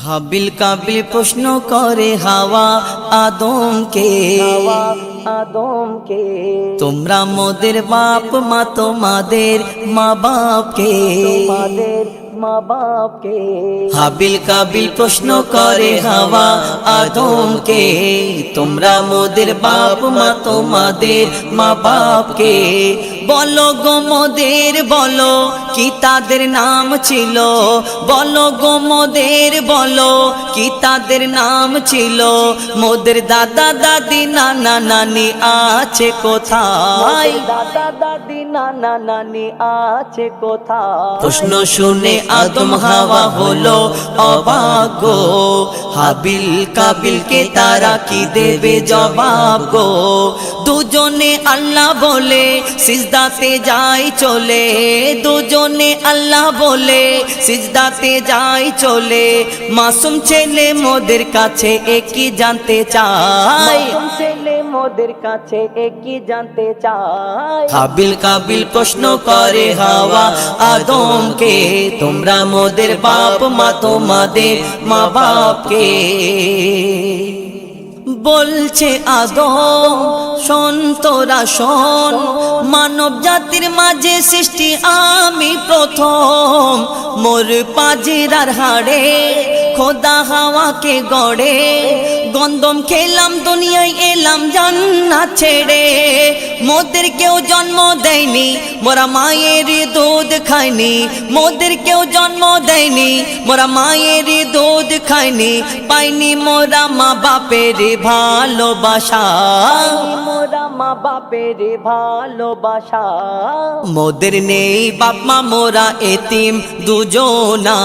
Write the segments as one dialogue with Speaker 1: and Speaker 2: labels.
Speaker 1: হাবিল কাবিল প্রশ্ন করে হাওয়া আদমকে।
Speaker 2: আদমকে।
Speaker 1: তোমরা মোদের বাপ মা তোমাদের মা বাপকে।
Speaker 2: তোমাদের মা বাপকে।
Speaker 1: হাবিল কাবিল প্রশ্ন করে হাওয়া আদমকে। তোমরা মোদের বাপ মা তোমাদের মা বাপকে। বলো গোমদের বলো কি তাদের নাম ছিল? বলো গোমদের বলো কি তাদের নাম ছিল মোদের দাদা দাদি, নানা নানি আছে কোথায়? প্রশ্ন শুনে আদম হাওয়া হলো অবাক হাবিল কাবিলকে তারা কি দেবে জবাব গো? দুজনে আল্লাহ বলে সিজদাতে যাই চলে। দুজনে আল্লাহ বলে সিজদাতে যাই চলে। মাসুম ছেলে মোদের কাছে একই জানতে চাই
Speaker 2: ছেলে মোদের কাছে একই জানতে চায়?
Speaker 1: কাবিল কাবিল প্রশ্ন করে হাওয়া আদমকে তোমরা মোদের বাপ মা তোমাদের মা বাপকে বলছে আদম শোন তোরা শোন মানব জাতির মাঝে সৃষ্টি আমি প্রথম। মোর পাজিরার হাড়ে খোদা হাওয়াকে গড়ে, গন্দম খেলাম, দুনিয়ায় এলাম জান্নাত ছেড়ে। মোদের কেউ জন্ম দেয়নি, মোরা মায়ের দুধ খায়নি মোদের কেউ জন্ম দেয়নি মোরা মায়ের দুধ খাইনি পাইনি মোরা মা বাপের ভালোবাসা।
Speaker 2: মোরা মা বাপের ভালোবাসা।
Speaker 1: মোদের নেই বাপ মা মোরা এতিম দুজনা।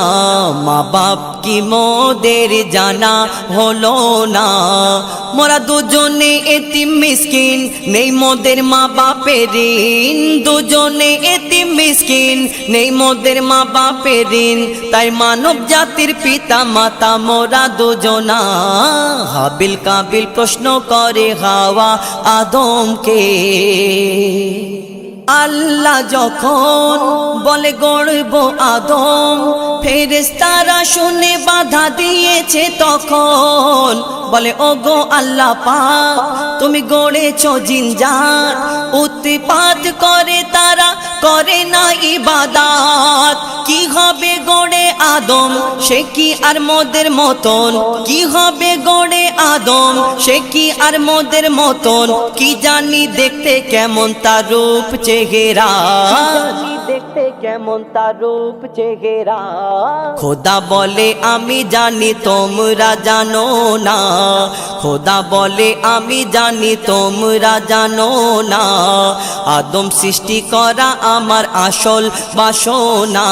Speaker 1: মা বাপ কি মোদের জানা হলো না। মোরা দুজনে এতিম মিসকিন, নেই মোদের মা বাপের ঋণ। দুজনে এতিম মিসকিন, নেই মোদের মা বাপের ঋণ। তাই মানব জাতির পিতা, মাতা, মোরা দুজনা। হাবিল কাবিল প্রশ্ন করে হাওয়া আদমকে। আল্লাহ যখন বলে গড়ব আদম ফেরেস্তারা শুনে বাধা দিয়েছে তখন। বলে, ওগো আল্লাহ পাক, তুমি গড়েছ জিনজার উৎপাত করে তারা করে না ইবাদাত। কি হবে গড়ে আদম সে কি আর মোদের মতন? কি হবে গড়ে আদম? সে কি আর মোদের মতন? কি জানি দেখতে কেমন তার রূপ চেহারা?
Speaker 2: দেখতে কেমন তার রূপ চেহারা?
Speaker 1: খোদা বলে আমি জানি তোমরা জানো না। খোদা বলে আমি জানি তোমরা জানো না। আদম সৃষ্টি করা আমার আসল বাসনা।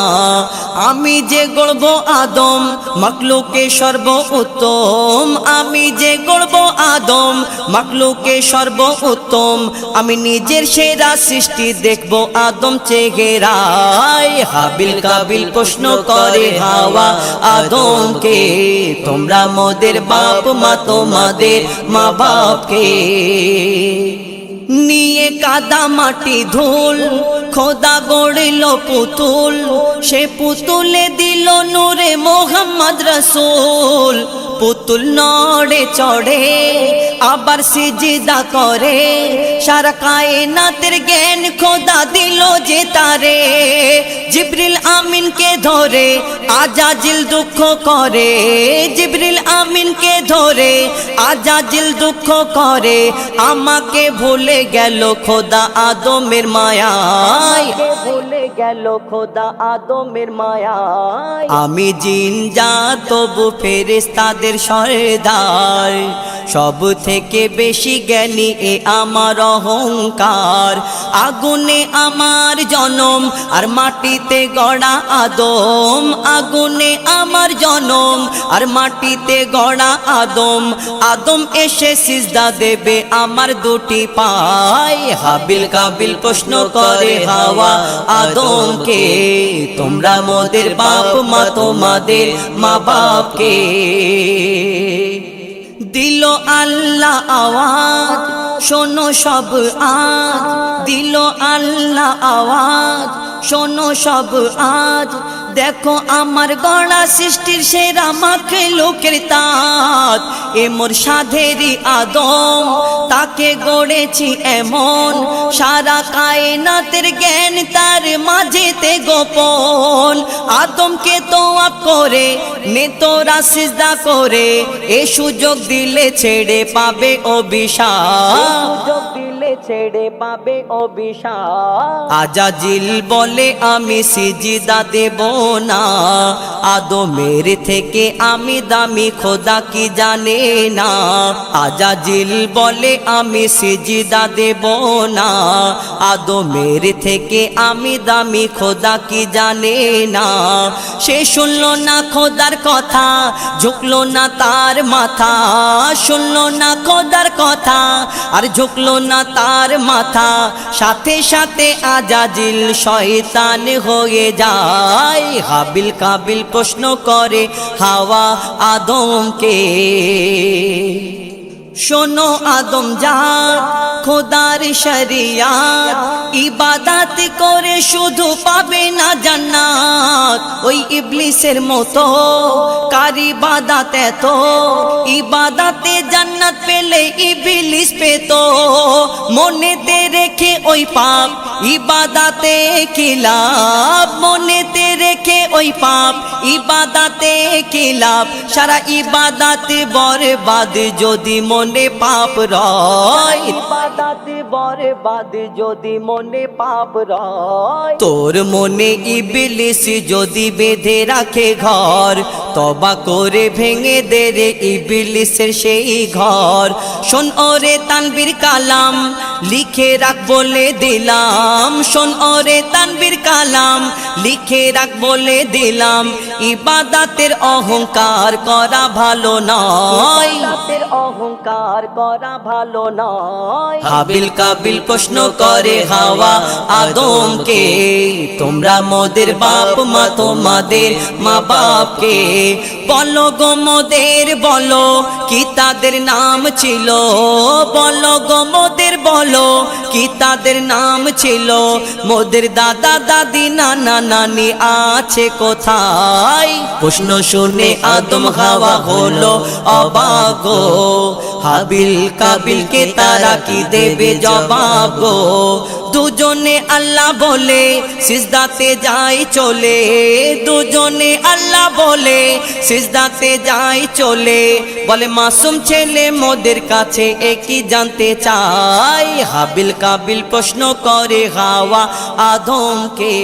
Speaker 1: আমি যে গড়ব আদম মাকলুকে সর্ব উত্তম। আমি যে গড়ব আদম মাকলুকে সর্ব উত্তম। আমি নিজের সেরা সৃষ্টি দেখব আদম চেহারায়। হাবিল কাবিল প্রশ্ন করে হাওয়া আদমকে, তোমরা মোদের বাপ, মা তোমাদের মা বাপকে নিয়ে কাদা মাটি ধুল খোদা গড়িল পুতুল সে পুতুলে দিল নূরে মোহাম্মদ রসুল। পুতুল নড়ে, চড়ে, আবার সিজিদা করে। সারা কায়নাতের জ্ঞান খোদা দিল যে তারে। জিবরিল আমিনকে ধরে, আজাজিল দুঃখ করে। জিবরিল আমিনকে ধরে, আজাজিল দুঃখ করে। আমাকে ভুলে গেল খোদা আদমের মায়ায়।
Speaker 2: ভুলে গেল খোদা আদমের মায়ায়।
Speaker 1: আমি জিন যা তবু ফেরেস্তাদের সরদার। সব থেকে বেশি জ্ঞানী এ আমার অহংকার। আগুনে আমার জনম আর মাটিতে গড়া আদম। আগুনে আমার জনম আর মাটিতে গড়া আদম। আদম এসে সিজদা দেবে আমার দুটি পায়। হাবিল কাবিল প্রশ্ন করে হাওয়া আদমকে, তোমরা মোদের বাপ, মা তোমাদের মা বাপকে দিল আল্লাহ আওয়াজ, শোনো সব আজ। দিল আল্লাহ আওয়াজ, শোনো সব আজ। দেখো আমার গড়া সৃষ্টির সেরা মাখে লোকের তাঁত এ মোর সাধেরই আদম, তাকে গড়েছি এমন। সারা কায়নাতের জ্ঞান তার মাঝেতে গোপন। আদমকে তো আপ করে নেতরা সিজদা করে এ সুযোগ দিলে ছেড়ে পাবে অভিশাপ।
Speaker 2: ছেড়ে পাবে
Speaker 1: আজাজিল বলে, আমি সিজিদা দেব না। আদমের থেকে আমি দামি, খোদা কি জানে না? আজাজিল বলে, আমি সিজিদা দেব না। আদমের থেকে আমি দামি, খোদা কি জানে না? সে শুনলো না খোদার কথা, ঝুঁকলো না তার মাথা। শুনলো না খোদার কথা, আর ঝুঁকলো না তার মাথা সাথে সাথে আজাজিল শয়তান হয়ে যায়। হাবিল কাবিল প্রশ্ন করে হাওয়া আদমকে। শোনো আদম যা খোদার শরিয়াত। ইবাদাত করে শুধু পাবে না জান্নাত। ওই ইবলিসের মতো, কার ইবাদাত এত? ইবাদাতে জান্নাত পেলে ইবলিস পেত। মনেতে রেখে ওই পাপ, ইবাদাতে কি মনেতে রেখে ওই পাপ, ইবাদাতে কি সারা ইবাদাতে বরবাদ যদি মনে পাপ রয়।
Speaker 2: বরে বাদে যদি মনে পাপ রয়।
Speaker 1: তোর মনে ইবলিস যদি বেঁধে রাখে ঘর। তবা করে ভেঙে দে রে ইবলিসের সেই ঘর। শোন ওরে তানবীর কালাম লিখে রাখ বলে দিলাম। শোন ওরে তানবীর কালাম লিখে রাখ বলে দিলাম। ইবাদাতের অহংকার করা ভালো নয়।
Speaker 2: অহংকার করা ভালো নয়।
Speaker 1: হাবিল কাবিল প্রশ্ন করে হাওয়া আদমকে তোমরা মোদের বাপ মা তোমাদের মা বাপকে বলো গোমদের বলো কি তাদের নাম ছিল? বলো গোমদের বলো কি তাদের নাম ছিল? মোদের দাদা, দাদি, নানা, নানি আছে কোথায়? প্রশ্ন শুনে আদম হাওয়া হলো অবাক। গো। হাবিল কাবিলকে তারা কি দেবে জবাব গো? দুজনে আল্লাহ বলে, সিজদাতে যাই চলে। দুজনে আল্লাহ বলে, সিজদাতে যাই চলে। বলে, মাসুম ছেলে মোদের কাছে একই জানতে চাই হাবিল কাবিল প্রশ্ন করে হাওয়া আদমকে।